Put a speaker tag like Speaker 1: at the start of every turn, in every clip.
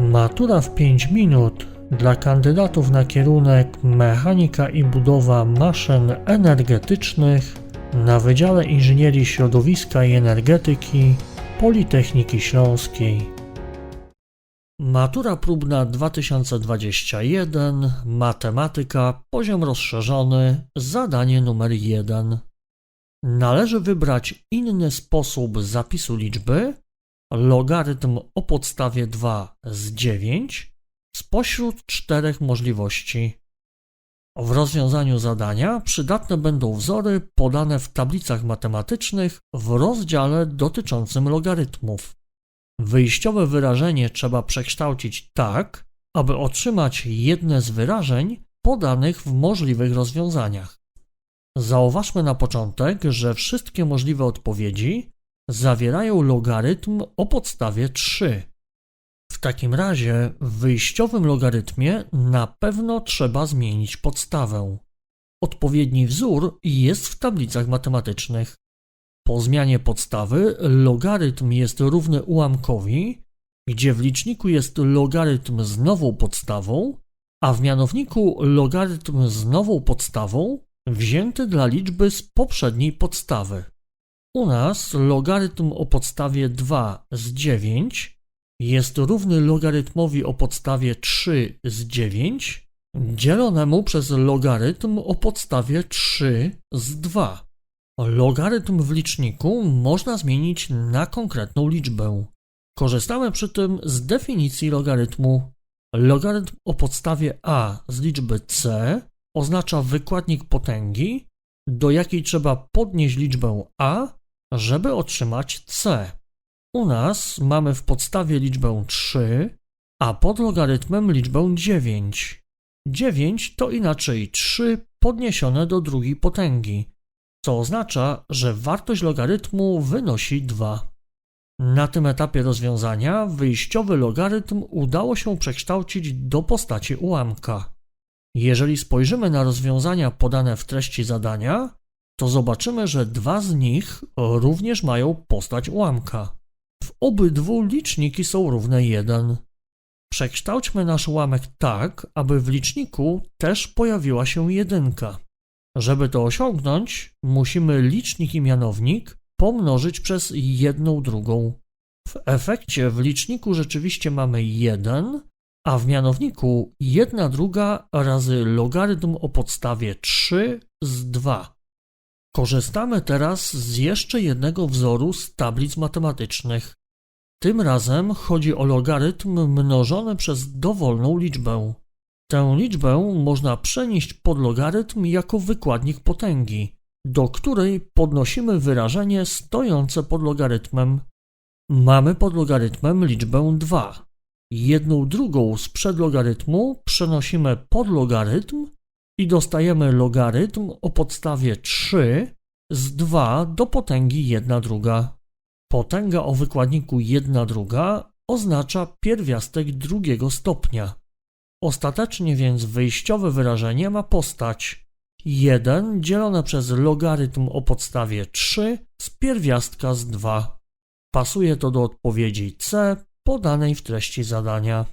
Speaker 1: Matura w 5 minut dla kandydatów na kierunek Mechanika i budowa maszyn energetycznych na Wydziale Inżynierii Środowiska i Energetyki Politechniki Śląskiej. Matura próbna 2021, matematyka, poziom rozszerzony, zadanie numer 1. Należy wybrać inny sposób zapisu liczby, logarytm o podstawie 2 z 9 spośród czterech możliwości. W rozwiązaniu zadania przydatne będą wzory podane w tablicach matematycznych w rozdziale dotyczącym logarytmów. Wyjściowe wyrażenie trzeba przekształcić tak, aby otrzymać jedne z wyrażeń podanych w możliwych rozwiązaniach. Zauważmy na początek, że wszystkie możliwe odpowiedzi zawierają logarytm o podstawie 3. W takim razie w wyjściowym logarytmie na pewno trzeba zmienić podstawę. Odpowiedni wzór jest w tablicach matematycznych. Po zmianie podstawy logarytm jest równy ułamkowi, gdzie w liczniku jest logarytm z nową podstawą, a w mianowniku logarytm z nową podstawą wzięty dla liczby z poprzedniej podstawy. U nas logarytm o podstawie 2 z 9 jest równy logarytmowi o podstawie 3 z 9 dzielonemu przez logarytm o podstawie 3 z 2. Logarytm w liczniku można zmienić na konkretną liczbę. Korzystamy przy tym z definicji logarytmu. Logarytm o podstawie a z liczby c oznacza wykładnik potęgi, do jakiej trzeba podnieść liczbę a, żeby otrzymać c. U nas mamy w podstawie liczbę 3, a pod logarytmem liczbę 9. 9 to inaczej 3 podniesione do drugiej potęgi, co oznacza, że wartość logarytmu wynosi 2. Na tym etapie rozwiązania wyjściowy logarytm udało się przekształcić do postaci ułamka. Jeżeli spojrzymy na rozwiązania podane w treści zadania, to zobaczymy, że dwa z nich również mają postać ułamka. W obydwu liczniki są równe 1. Przekształćmy nasz ułamek tak, aby w liczniku też pojawiła się jedynka. Żeby to osiągnąć, musimy licznik i mianownik pomnożyć przez jedną drugą. W efekcie w liczniku rzeczywiście mamy 1, a w mianowniku 1 druga razy logarytm o podstawie 3 z 2. Korzystamy teraz z jeszcze jednego wzoru z tablic matematycznych. Tym razem chodzi o logarytm mnożony przez dowolną liczbę. Tę liczbę można przenieść pod logarytm jako wykładnik potęgi, do której podnosimy wyrażenie stojące pod logarytmem. Mamy pod logarytmem liczbę 2. Jedną drugą z przedlogarytmu przenosimy pod logarytm i dostajemy logarytm o podstawie 3 z 2 do potęgi 1 druga. Potęga o wykładniku 1 druga oznacza pierwiastek drugiego stopnia. Ostatecznie więc wyjściowe wyrażenie ma postać 1 dzielone przez logarytm o podstawie 3 z pierwiastka z 2. Pasuje to do odpowiedzi C podanej w treści zadania.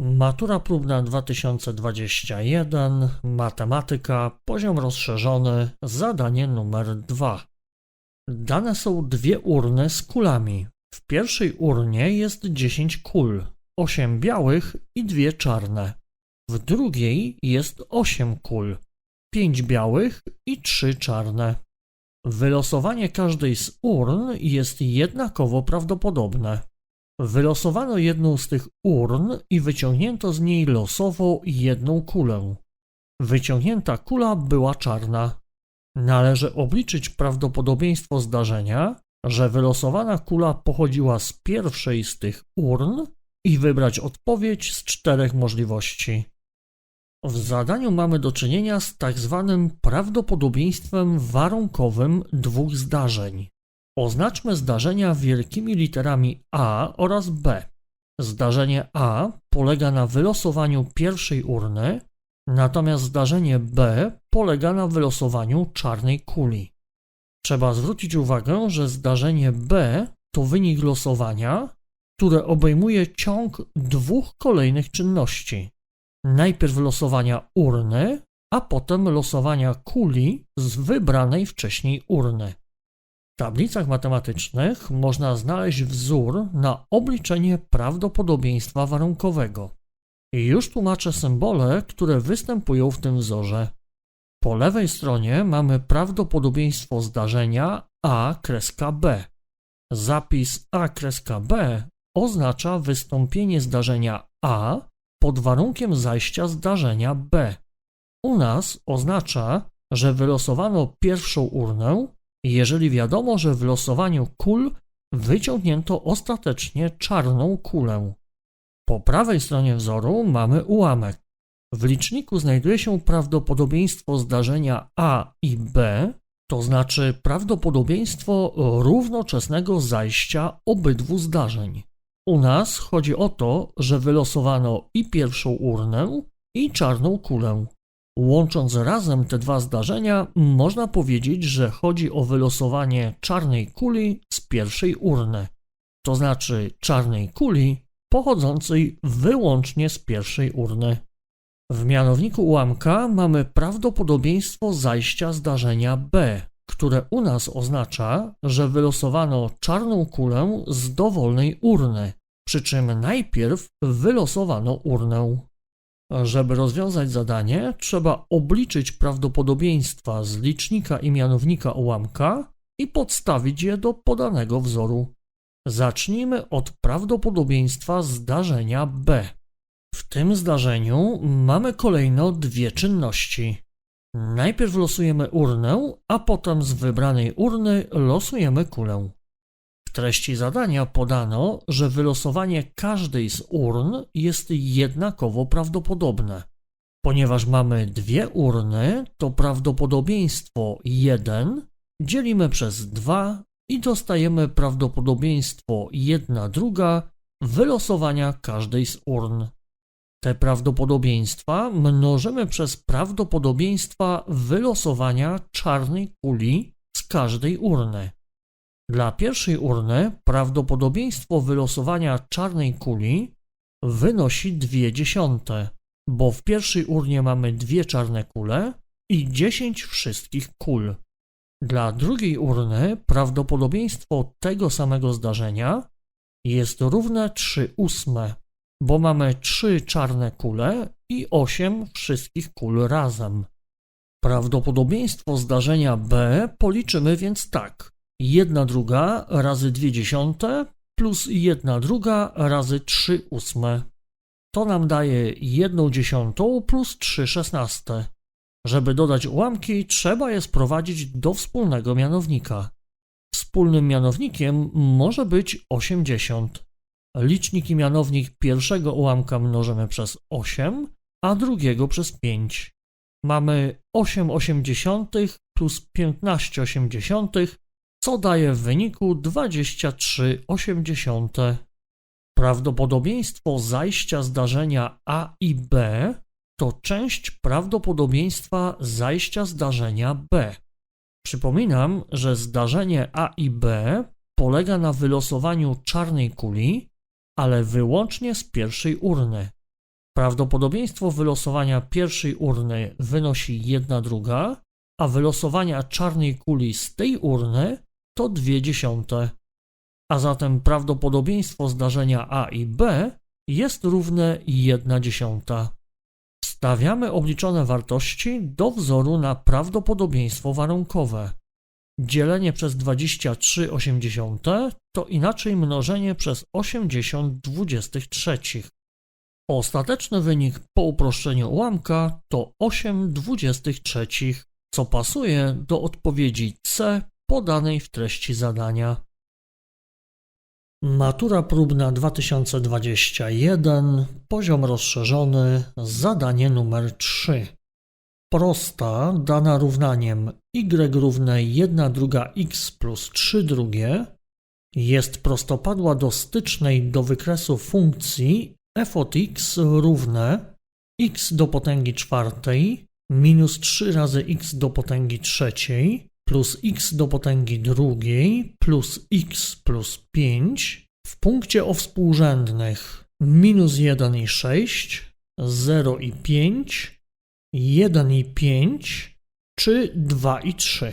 Speaker 1: Matura próbna 2021, matematyka, poziom rozszerzony, zadanie numer 2. Dane są dwie urny z kulami. W pierwszej urnie jest 10 kul, 8 białych i 2 czarne. W drugiej jest 8 kul, 5 białych i 3 czarne. Wylosowanie każdej z urn jest jednakowo prawdopodobne. Wylosowano jedną z tych urn i wyciągnięto z niej losowo jedną kulę. Wyciągnięta kula była czarna. Należy obliczyć prawdopodobieństwo zdarzenia, że wylosowana kula pochodziła z pierwszej z tych urn i wybrać odpowiedź z czterech możliwości. W zadaniu mamy do czynienia z tak zwanym prawdopodobieństwem warunkowym dwóch zdarzeń. Oznaczmy zdarzenia wielkimi literami A oraz B. Zdarzenie A polega na wylosowaniu pierwszej urny, natomiast zdarzenie B polega na wylosowaniu czarnej kuli. Trzeba zwrócić uwagę, że zdarzenie B to wynik losowania, które obejmuje ciąg dwóch kolejnych czynności. Najpierw losowania urny, a potem losowania kuli z wybranej wcześniej urny. W tablicach matematycznych można znaleźć wzór na obliczenie prawdopodobieństwa warunkowego. Już tłumaczę symbole, które występują w tym wzorze. Po lewej stronie mamy prawdopodobieństwo zdarzenia A kreska B. Zapis A kreska B oznacza wystąpienie zdarzenia A pod warunkiem zajścia zdarzenia B. U nas oznacza, że wylosowano pierwszą urnę, jeżeli wiadomo, że w losowaniu kul wyciągnięto ostatecznie czarną kulę. Po prawej stronie wzoru mamy ułamek. W liczniku znajduje się prawdopodobieństwo zdarzenia A i B, to znaczy prawdopodobieństwo równoczesnego zajścia obydwu zdarzeń. U nas chodzi o to, że wylosowano i pierwszą urnę, i czarną kulę. Łącząc razem te dwa zdarzenia, można powiedzieć, że chodzi o wylosowanie czarnej kuli z pierwszej urny, to znaczy czarnej kuli pochodzącej wyłącznie z pierwszej urny. W mianowniku ułamka mamy prawdopodobieństwo zajścia zdarzenia B, które u nas oznacza, że wylosowano czarną kulę z dowolnej urny, przy czym najpierw wylosowano urnę. Żeby rozwiązać zadanie, trzeba obliczyć prawdopodobieństwa z licznika i mianownika ułamka i podstawić je do podanego wzoru. Zacznijmy od prawdopodobieństwa zdarzenia B. W tym zdarzeniu mamy kolejno dwie czynności. Najpierw losujemy urnę, a potem z wybranej urny losujemy kulę. Treści zadania podano, że wylosowanie każdej z urn jest jednakowo prawdopodobne. Ponieważ mamy dwie urny, to prawdopodobieństwo 1 dzielimy przez 2 i dostajemy prawdopodobieństwo 1 druga wylosowania każdej z urn. Te prawdopodobieństwa mnożymy przez prawdopodobieństwa wylosowania czarnej kuli z każdej urny. Dla pierwszej urny prawdopodobieństwo wylosowania czarnej kuli wynosi 2 dziesiąte, bo w pierwszej urnie mamy dwie czarne kule i 10 wszystkich kul. Dla drugiej urny prawdopodobieństwo tego samego zdarzenia jest równe 3 ósme, bo mamy 3 czarne kule i 8 wszystkich kul razem. Prawdopodobieństwo zdarzenia B policzymy więc tak. 1 druga razy 2 dziesiąte plus 1 druga razy 3 ósme. To nam daje 1 dziesiątą plus 3 szesnaste. Żeby dodać ułamki, trzeba je sprowadzić do wspólnego mianownika. Wspólnym mianownikiem może być 80. Licznik i mianownik pierwszego ułamka mnożymy przez 8, a drugiego przez 5. Mamy 8 osiemdziesiątych plus 15 osiemdziesiątych, co daje w wyniku 23 osiemdziesiąte. Prawdopodobieństwo zajścia zdarzenia A i B to część prawdopodobieństwa zajścia zdarzenia B. Przypominam, że zdarzenie A i B polega na wylosowaniu czarnej kuli, ale wyłącznie z pierwszej urny. Prawdopodobieństwo wylosowania pierwszej urny wynosi 1 druga, a wylosowania czarnej kuli z tej urny to 2 dziesiąte. A zatem prawdopodobieństwo zdarzenia A i B jest równe 1 dziesiąta. Stawiamy obliczone wartości do wzoru na prawdopodobieństwo warunkowe. Dzielenie przez 23,8 to inaczej mnożenie przez 80 23. Ostateczny wynik po uproszczeniu ułamka to 8 23, co pasuje do odpowiedzi C podanej w treści zadania. Matura próbna 2021, poziom rozszerzony, zadanie numer 3. Prosta dana równaniem y równe 1 druga x plus 3 drugie jest prostopadła do stycznej do wykresu funkcji f od x równe x do potęgi czwartej minus 3 razy x do potęgi trzeciej plus x do potęgi drugiej plus x plus 5 W punkcie o współrzędnych minus 1 i 6, 0 i 5, 1 i 5 czy 2 i 3.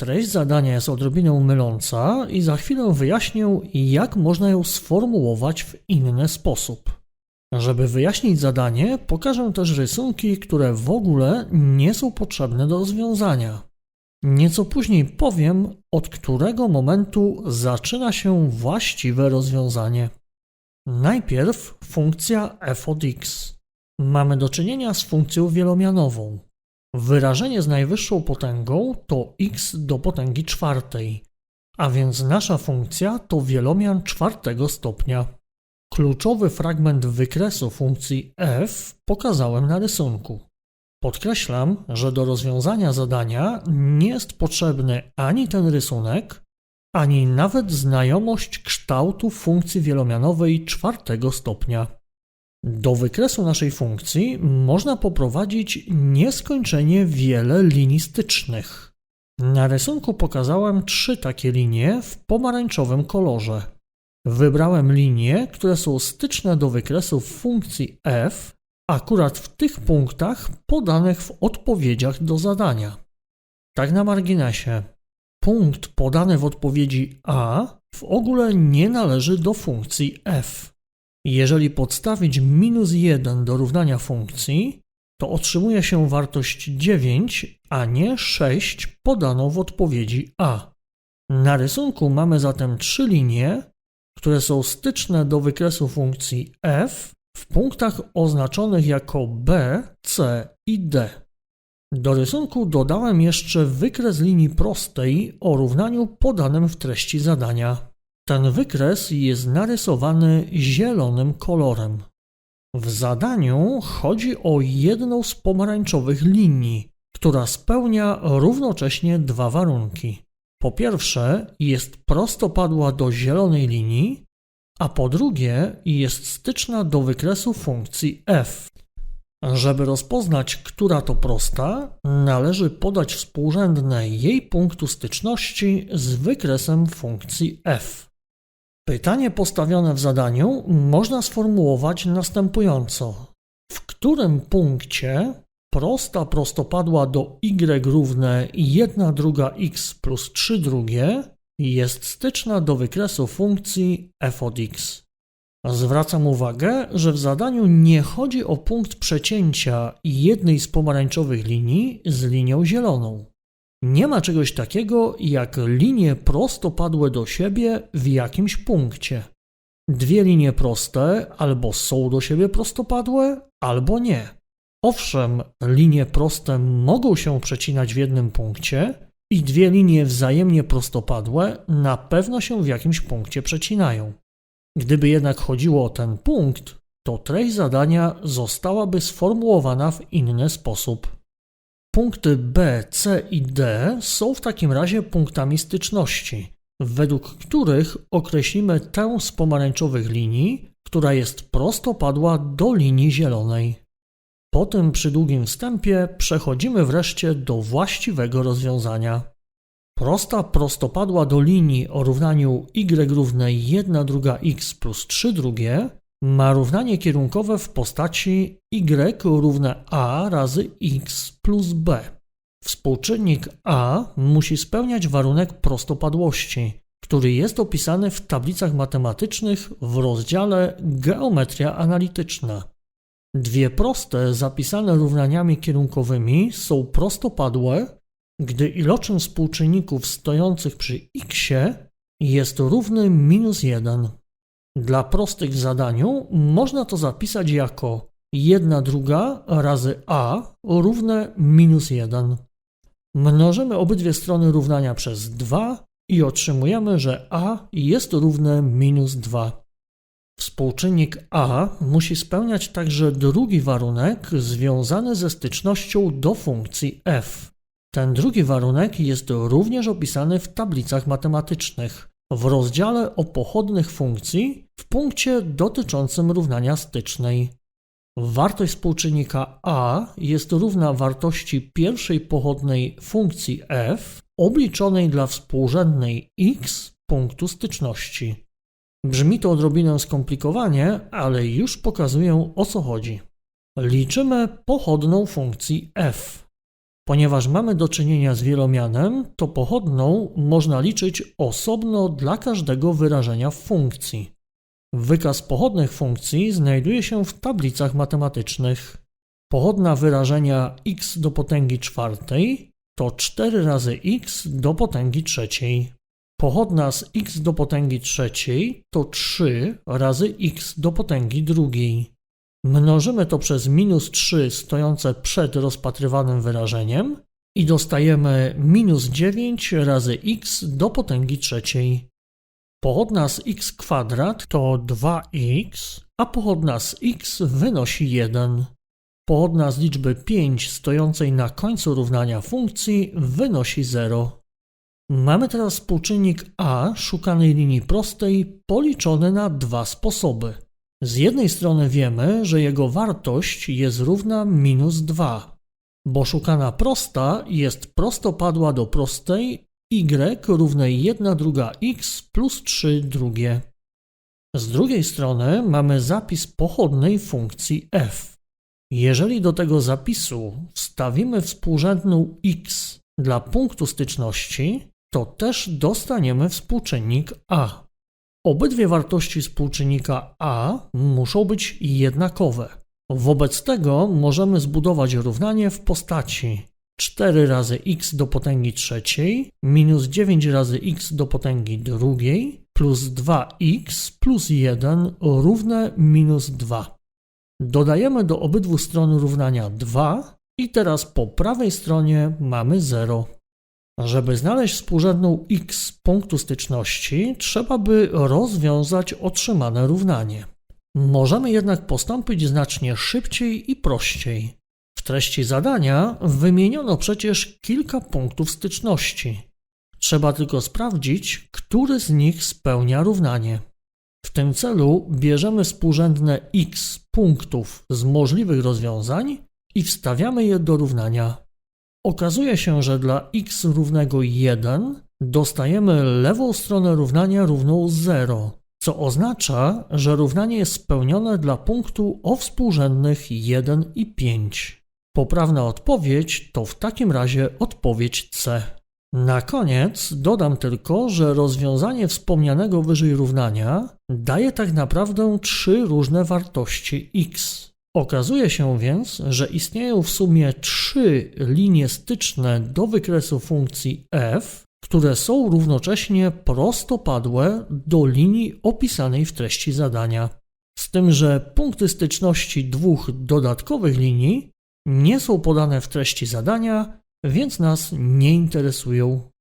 Speaker 1: Treść zadania jest odrobinę myląca i za chwilę wyjaśnię, jak można ją sformułować w inny sposób. Żeby wyjaśnić zadanie, pokażę też rysunki, które w ogóle nie są potrzebne do rozwiązania. Nieco później powiem, od którego momentu zaczyna się właściwe rozwiązanie. Najpierw funkcja f od x. Mamy do czynienia z funkcją wielomianową. Wyrażenie z najwyższą potęgą to x do potęgi czwartej, a więc nasza funkcja to wielomian czwartego stopnia. Kluczowy fragment wykresu funkcji f pokazałem na rysunku. Podkreślam, że do rozwiązania zadania nie jest potrzebny ani ten rysunek, ani nawet znajomość kształtu funkcji wielomianowej czwartego stopnia. Do wykresu naszej funkcji można poprowadzić nieskończenie wiele linii stycznych. Na rysunku pokazałem trzy takie linie w pomarańczowym kolorze. Wybrałem linie, które są styczne do wykresów funkcji f, akurat w tych punktach podanych w odpowiedziach do zadania. Tak na marginesie. Punkt podany w odpowiedzi a w ogóle nie należy do funkcji f. Jeżeli podstawić minus 1 do równania funkcji, to otrzymuje się wartość 9, a nie 6 podaną w odpowiedzi a. Na rysunku mamy zatem trzy linie, które są styczne do wykresu funkcji f w punktach oznaczonych jako b, c i d. Do rysunku dodałem jeszcze wykres linii prostej o równaniu podanym w treści zadania. Ten wykres jest narysowany zielonym kolorem. W zadaniu chodzi o jedną z pomarańczowych linii, która spełnia równocześnie dwa warunki. Po pierwsze, jest prostopadła do zielonej linii, a po drugie, jest styczna do wykresu funkcji f. Żeby rozpoznać, która to prosta, należy podać współrzędne jej punktu styczności z wykresem funkcji f. Pytanie postawione w zadaniu można sformułować następująco. W którym punkcie prosta prostopadła do y równe 1 druga x plus 3 drugie jest styczna do wykresu funkcji f od x. Zwracam uwagę, że w zadaniu nie chodzi o punkt przecięcia jednej z pomarańczowych linii z linią zieloną. Nie ma czegoś takiego jak linie prostopadłe do siebie w jakimś punkcie. Dwie linie proste albo są do siebie prostopadłe, albo nie. Owszem, linie proste mogą się przecinać w jednym punkcie i dwie linie wzajemnie prostopadłe na pewno się w jakimś punkcie przecinają. Gdyby jednak chodziło o ten punkt, to treść zadania zostałaby sformułowana w inny sposób. Punkty B, C i D są w takim razie punktami styczności, według których określimy tę z pomarańczowych linii, która jest prostopadła do linii zielonej. Po tym przydługim wstępie przechodzimy wreszcie do właściwego rozwiązania. Prosta prostopadła do linii o równaniu y równe 1 druga x plus 3 drugie ma równanie kierunkowe w postaci y równe a razy x plus b. Współczynnik a musi spełniać warunek prostopadłości, który jest opisany w tablicach matematycznych w rozdziale Geometria analityczna. Dwie proste zapisane równaniami kierunkowymi są prostopadłe, gdy iloczyn współczynników stojących przy x jest równy minus 1. Dla prostych w zadaniu można to zapisać jako 1 druga razy a równe minus 1. Mnożymy obydwie strony równania przez 2 i otrzymujemy, że a jest równe minus 2. Współczynnik a musi spełniać także drugi warunek związany ze stycznością do funkcji f. Ten drugi warunek jest również opisany w tablicach matematycznych w rozdziale o pochodnych funkcji w punkcie dotyczącym równania stycznej. Wartość współczynnika a jest równa wartości pierwszej pochodnej funkcji f obliczonej dla współrzędnej x punktu styczności. Brzmi to odrobinę skomplikowanie, ale już pokazuję o co chodzi. Liczymy pochodną funkcji f. Ponieważ mamy do czynienia z wielomianem, to pochodną można liczyć osobno dla każdego wyrażenia w funkcji. Wykaz pochodnych funkcji znajduje się w tablicach matematycznych. Pochodna wyrażenia x do potęgi czwartej to 4 razy x do potęgi trzeciej. Pochodna z x do potęgi trzeciej to 3 razy x do potęgi drugiej. Mnożymy to przez minus 3 stojące przed rozpatrywanym wyrażeniem i dostajemy minus 9 razy x do potęgi trzeciej. Pochodna z x kwadrat to 2x, a pochodna z x wynosi 1. Pochodna z liczby 5 stojącej na końcu równania funkcji wynosi 0. Mamy teraz współczynnik a szukanej linii prostej policzony na dwa sposoby. Z jednej strony wiemy, że jego wartość jest równa minus 2, bo szukana prosta jest prostopadła do prostej y równej 1 druga x plus 3 drugie. Z drugiej strony mamy zapis pochodnej funkcji f. Jeżeli do tego zapisu wstawimy współrzędną x dla punktu styczności, to też dostaniemy współczynnik a. Obydwie wartości współczynnika a muszą być jednakowe. Wobec tego możemy zbudować równanie w postaci 4 razy x do potęgi trzeciej minus 9 razy x do potęgi drugiej plus 2x plus 1 równe minus 2. Dodajemy do obydwu stron równania 2 i teraz po prawej stronie mamy 0. Żeby znaleźć współrzędną x punktu styczności, trzeba by rozwiązać otrzymane równanie. Możemy jednak postąpić znacznie szybciej i prościej. W treści zadania wymieniono przecież kilka punktów styczności. Trzeba tylko sprawdzić, który z nich spełnia równanie. W tym celu bierzemy współrzędne x punktów z możliwych rozwiązań i wstawiamy je do równania. Okazuje się, że dla x równego 1 dostajemy lewą stronę równania równą 0, co oznacza, że równanie jest spełnione dla punktu o współrzędnych 1 i 5. Poprawna odpowiedź to w takim razie odpowiedź C. Na koniec dodam tylko, że rozwiązanie wspomnianego wyżej równania daje tak naprawdę trzy różne wartości x. Okazuje się więc, że istnieją w sumie trzy linie styczne do wykresu funkcji f, które są równocześnie prostopadłe do linii opisanej w treści zadania. Z tym, że punkty styczności dwóch dodatkowych linii nie są podane w treści zadania, więc nas nie interesują.